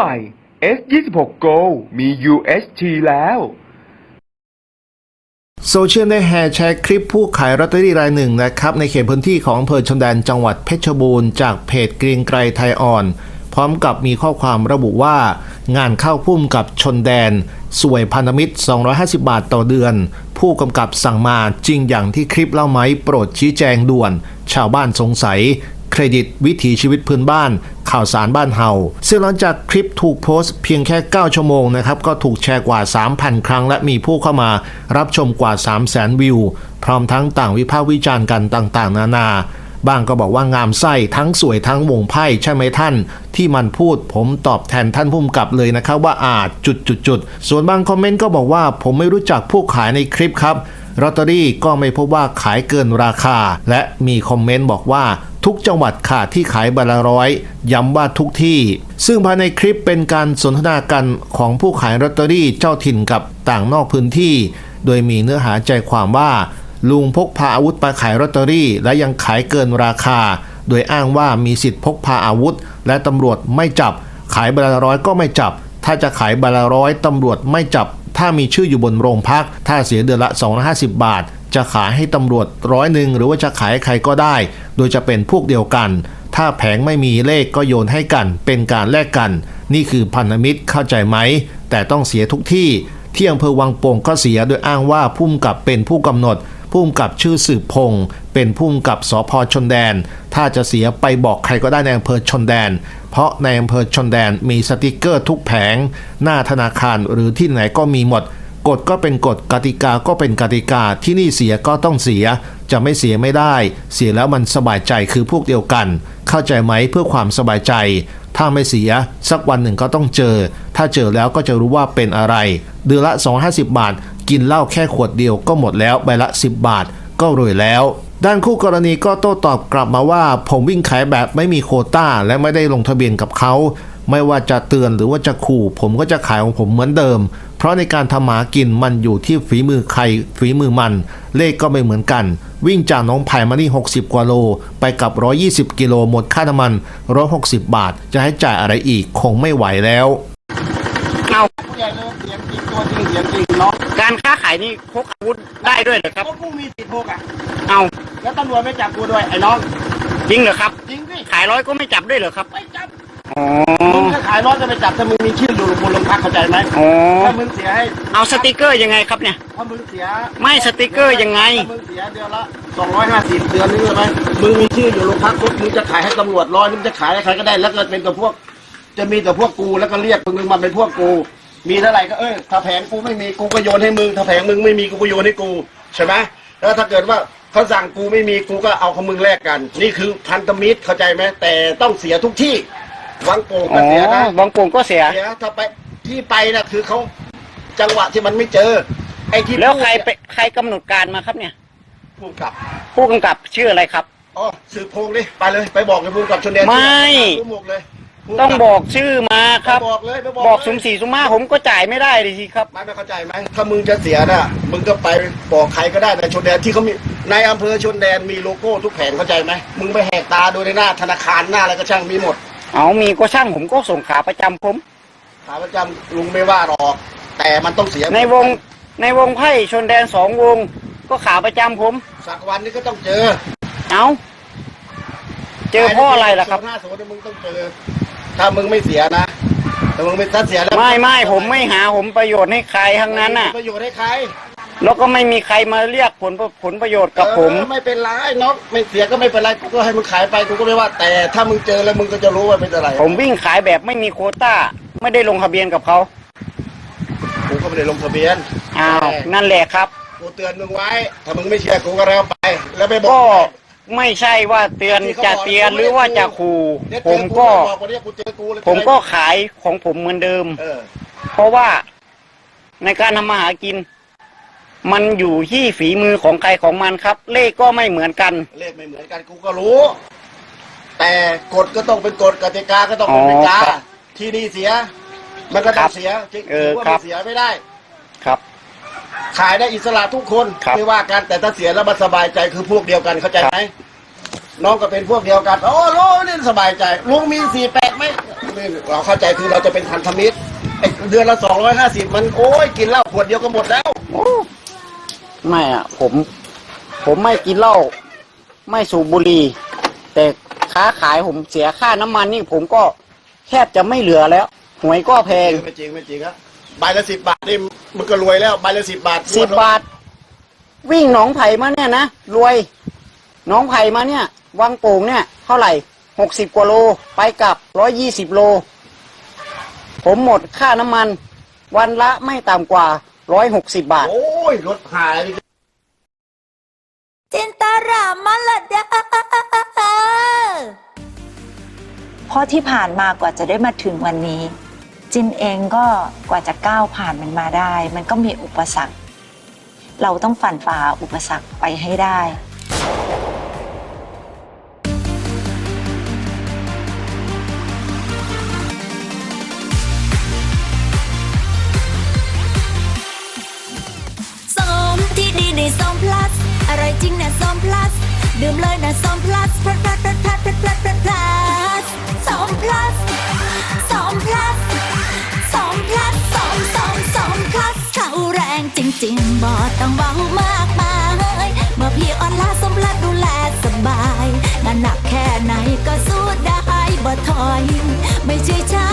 ม่ S26 Go มี UHT แล้วโซเชียลได้แห่แชร์คลิปผู้ขายลอตเตอรี่รายหนึ่งนะครับ ในเขตพื้นที่ของอำเภอชนแดนจังหวัดเพชรบูรณ์จากเพจเกรียงไกรไทยอ่อน พร้อมกับมีข้อความระบุว่า งานเข้าพุ่มกับชนแดน สวยพันธมิตร 250 บาทต่อเดือน ผู้กำกับสั่งมาจริงอย่างที่คลิปเล่าไหมโปรดชี้แจงด่วน ชาวบ้านสงสัย เครดิตวิถีชีวิตพื้นบ้าน ข่าวสารบ้านเฮาซึ่งหลังจากคลิปถูกโพสต์เพียงแค่ 9 ชั่วโมงนะครับ ก็ถูกแชร์กว่า 3,000 ครั้ง และมีผู้เข้ามารับชมกว่า 300,000 วิว พร้อมทั้งต่างวิพากษ์วิจารณ์กันต่างๆ นานาบางก็บอกว่างามไส้ทั้งสวยทั้งวงไพ่ใช่ไหมท่าน ที่มันพูดผมตอบแทนท่านผู้กำกับเลยนะครับว่าอาจจุดจุดจุดๆๆส่วนบางคอมเมนต์ก็บอกว่าผมไม่รู้จักผู้ขายในคลิปครับลอตเตอรี่ก็ไม่พบว่าขายเกินราคา และมีคอมเมนต์บอกว่า ทุกจังหวัดขาดที่ขายใบละร้อย ย้ำว่าทุกที่ ซึ่งภายในคลิปเป็นการสนทนากันของผู้ขายลอตเตอรี่เจ้าถิ่นกับต่างนอกพื้นที่ โดยมีเนื้อหาใจความว่า ลุงพกพาอาวุธไปขายลอตเตอรี่ และยังขายเกินราคา โดยอ้างว่ามีสิทธิ์พกพาอาวุธ และตำรวจไม่จับ ขายใบละร้อยก็ไม่จับ ถ้าจะขายใบละร้อยตำรวจไม่จับ ถ้ามีชื่ออยู่บนโรงพัก ถ้าเสียเดือนละ 250 บาท จะขายให้ตำรวจร้อยหนึ่งหรือว่าจะขายให้ใครก็ได้ โดยจะเป็นพวกเดียวกัน ถ้าแผงไม่มีเลขก็โยนให้กัน เป็นการแลกกัน นี่คือพันธมิตรเข้าใจไหม แต่ต้องเสียทุกที่ ที่อำเภอวังโป่งก็เสียโดยอ้างว่าพุ่มกับเป็นผู้กำหนดพุ่มกับชื่อสืบพงศ์เป็นพุ่มกับสพชนแดน ถ้าจะเสียไปบอกใครก็ได้ในอำเภอชนแดน เพราะในอำเภอชนแดนมีสติกเกอร์ทุกแผง หน้าธนาคารหรือที่ไหนก็มีหมด กฎก็เป็นกฎกติกาก็เป็นกติกาที่นี่เสียก็ต้องเสีย จะไม่เสียไม่ได้ เสียแล้วมันสบายใจคือพวกเดียวกัน เข้าใจไหมเพื่อความสบายใจ ถ้าไม่เสีย สักวันหนึ่งก็ต้องเจอ ถ้าเจอแล้วก็จะรู้ว่าเป็นอะไร เดือนละ 250 บาท กินเหล้าแค่ขวดเดียวก็หมดแล้วใบละ 10 บาท ก็รวยแล้วด้านคู่กรณีก็โต้ตอบกลับมาว่า ผมวิ่งขายแบบไม่มีโคต้า และไม่ได้ลงทะเบียนกับเขา ไม่ว่าจะเตือนหรือว่าจะขู่ ผมก็จะขายของผมเหมือนเดิม เพราะในการทำหมากินมันอยู่ที่ฝีมือใครฝีมือมัน เลขก็ไม่เหมือนกัน วิ่งจากหน้องไผ่มานี่ 60 กว่าโล ไปกับ 120 กิโลหมดค่าน้ำมัน 160 บาท จะให้จ่ายอะไรอีกคงไม่ไหวแล้วเอาผู้ใหญ่เลยเสียงจริงตัวจริงเสียงจริงเนาะการค้าขายนี่พกอาวุธได้ด้วยเหรอครับเพราะกูมีสิทธิ์พกอะเอาแล้วตำรวจไม่จับกูด้วยไอ้น้องจริงเหรอครับจริงสิขายร้อยก็ไม่จับด้วยเหรอครับไม่จับอ๋อ มึงถ้าขายรถจะไปจับถ้ามึงมีชื่ออยู่บนโรงพักเข้าใจไหมอ๋อ ถ้ามึงเสียให้เอาสติกเกอร์ยังไงครับเนี่ย ถ้ามึงเสียไม่สติกเกอร์ยังไง ถ้ามึงเสียเดือนละสองร้อยห้าสิบเดือนนึงใช่ไหมมึงมีชื่ออยู่โรงพักปุ๊บมึงจะขายให้ตำรวจร้อยมึงจะขายให้ใครก็ได้แล้วก็เป็นกับพวก จะมีแต่พวกกูแล้วก็เรียกมึงมาเป็นพวกกู มีเท่าไหร่ก็เออถ้าแผงกูไม่มีกูก็โยนให้มึงถ้าแผงมึงไม่มีกูก็โยนให้กูใช่ไหมแล้วถ้าเกิดว่าเขาสั่งกูไม่มีกูก็เอาของมึงแลกกัน นี่คือพันธมิตรเข้าใจไหมแต่ต้องเสียทุกที่ วังโป่งอ๋ก็อเสียนะบางปุ่งก็เสียเสียถ้าไปที่ไปนะคือเขาจังหวะที่มันไม่เจอ ไอ้ที่แล้วใครไปใครกำหนดการมาครับเนี่ยพูดกับ ผู้กำกับชื่ออะไรครับอ๋อสืบพงษ์ดิไปเลยไปบอกกับพูดกับชนแดนไม่พูดหมกเลยพูดต้องบอกชื่อมาครับไปบอกเลยไปบอกบอกเลยสุ่มสี่สุ่มห้าผมก็จ่ายไม่ได้เลยสิครับไม่ไม่เข้าใจไหมถ้ามึงจะเสียน่ะมึงก็ไปบอกใครก็ได้ในชนแดนที่เขามีในอำเภอชนแดนมีโลโก้ทุกแผงเข้าใจไหมมึงไปแหกตาดูในหน้าธนาคารหน้าอะไรก็ช่างมีหมด เอามีก็ช่างผมก็ส่งขาประจำผม ขาประจำลุงไม่ว่าหรอก แต่มันต้องเสียในวงในวงไพ่ชนแดนสองวง ก็ขาประจำผม สักวันนี้ก็ต้องเจอเอาเจอเพ่ออะไรล่ะครับ ห้าศูนย์มึงต้องเจอ ถ้ามึงไม่เสียนะถ้ามึงไม่ถ้าเสียแล้วไม่ไม่ผมไม่หาผมประโยชน์ให้ใครทั้งนั้นน่ะ ประโยชน์ให้ใคร แล้วก็ไม่มีใครมาเรียกผลผลประโยชน์กับผม เออไม่เป็นไรน้องไม่เสียก็ไม่เป็นไรกูก็ให้มึงขายไปกูก็ไม่ว่า แต่ถ้ามึงเจอแล้วมึงก็จะรู้ว่าเป็นอะไรผมวิ่งขายแบบไม่มีโควต้า ไม่ได้ลงทะเบียนกับเขากูก็ไม่ได้ลงทะเบียนอ้าวนั่นแหละครับ กูเตือนมึงไว้ ถ้ามึงไม่เชื่อกูก็แล้วไป แล้วไปบอก็ก ไม่ใช่ว่าเตือนที่ขาจะบเตือนหรือว่าจะขู่เดี๋ยวผเจอมก็บอกวันนี้กูเจอกูเลยผมก็ขายของผมเหมือนเดิม เออเพราะว่าในการทำมาหากิน มันอยู่ที่ฝีมือของใครของมันครับ เลขก็ไม่เหมือนกัน เลขไม่เหมือนกันกูก็รู้ แต่กฎก็ต้องเป็นกฎกติกาก็ต้องเป็นกติกาอ๋อครับที่นี่เสีย มันก็ต้ครัองบเสียจริงเออถือว่าครัมับ นเสียไม่ได้ ครับ ขายได้อิสระทุกคนครับไม่ว่ากันแต่ถ้าเสียแล้วมันสบายใจคือพวกเดียวกันเข้าใจไหมน้องก็เป็นพวกเดียวกัน โอ้ลุงนี่สบายใจลุงมีสี่แปดไหมนี่เราเข้าใจคือเราจะเป็นพันธมิตรไอ้เดือนละสองร้อยห้าสิบมันโอ้ยกินเหล้าขวดเดียวก็หมดแล้วโอ้ ไม่อะ ผม ผมไม่กินเหล้าไม่สูบบุหรี่แต่ค้าขายผมเสียค่าน้ำมันนี่ผมก็แทบจะไม่เหลือแล้ว หวยก็แพงไม่จริงไม่จริงครับใบละสิบบาทนี่มันก็รวยแล้วใบละสิบบาทสิบบาท วิ่งหนองไผ่มาเนี่ยนะรวยหนองไผ่มาเนี่ยวังโป่งเนี่ย เท่าไหร่หกสิบกว่าโลไปกลับร้อยยี่สิบโล ผมหมดค่าน้ำมัน วันละไม่ต่ำกว่า ร้อยหกสิบบาท โอ้ยรถหายนี่จินตารามาละเด้อเพราะที่ผ่านมากว่าจะได้มาถึงวันนี้ จินเองก็กว่าจะก้าวผ่านมันมาได้ มันก็มีอุปสรรค เราต้องฝ่นฝ่าอุปสรรคไปให้ได้ จริงนะส้มพลัสดื่มเลยนะส้มพลัสพลัสพลัสพลัสพลัสพลัสพลัสพลัสพลัสมพลัสส้มพลัสส้มพลัสส้มส้มส้มพลัสเขาแรงจริง ๆบ่ต้องเบามากมายเมื่อพี่อ่อนล้าส้มพลัสดูแลสบายงานหนักแค่ไหนก็สู้ได้บ่ถอย ไม่ใช่ช้า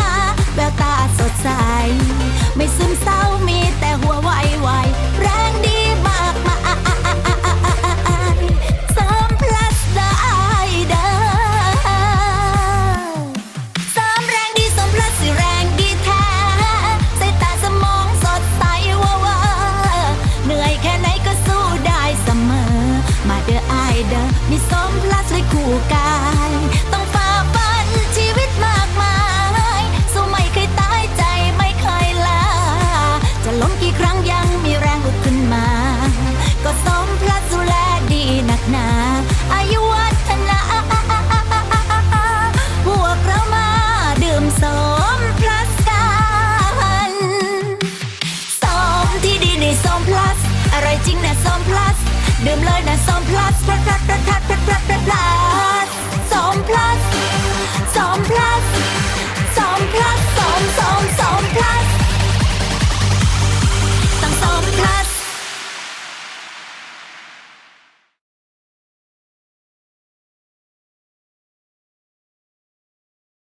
Them line and some plots protected